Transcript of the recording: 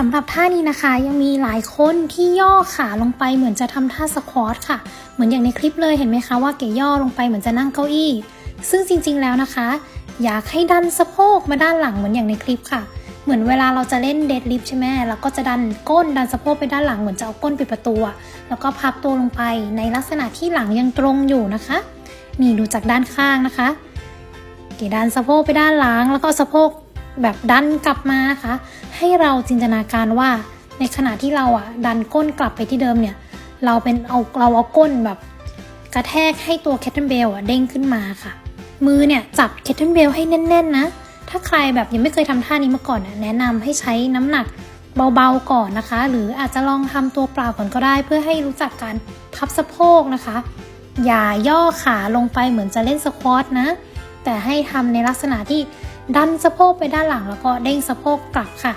สำหรับท่านี้นะคะยังมีหลายคนที่ย่อขาลงไปเหมือนจะทำท่าสควอตค่ะ เหมือนอย่างในคลิปเลยเห็นไหมคะว่าเก๋ย่อลงไปเหมือนจะนั่งเก้าอี้ ซึ่งจริงๆแล้วนะคะ อยากให้ดันสะโพกมาด้านหลังเหมือนอย่างในคลิปค่ะ เหมือนเวลาเราจะเล่นเดดลิฟใช่ไหมเราก็จะดันก้นดันสะโพกไปด้านหลังเหมือนจะเอาก้นปิดประตูแล้วก็พับตัวลงไปในลักษณะที่หลังยังตรงอยู่นะคะ นี่ดูจากด้านข้างนะคะ เก๋ดันสะโพกไปด้านหลังแล้วก็สะโพก แบบดันกลับมานะคะให้เราจินตนาการว่าในขณะที่เราอะดันก้นกลับไปที่เดิมเนี่ย เราเป็นเอาเราเอาก้นแบบกระแทกให้ตัวแคทเทนเบลอะเด้งขึ้นมาค่ะ มือเนี่ยจับแคทเทนเบลให้แน่น ๆ นะ ถ้าใครแบบยังไม่เคยทำท่านี้มาก่อนน่แนะนำให้ใช้น้ำหนักเบาๆก่อนนะคะ หรืออาจจะลองทำตัวเปล่าก่อนก็ได้ เพื่อให้รู้จักการพับสะโพกนะคะ อย่าย่อขาลงไปเหมือนจะเล่นสควอตนะ แต่ให้ทำในลักษณะที่ ดันสะโพกไปด้านหลังแล้วก็เด้งสะโพกกลับค่ะ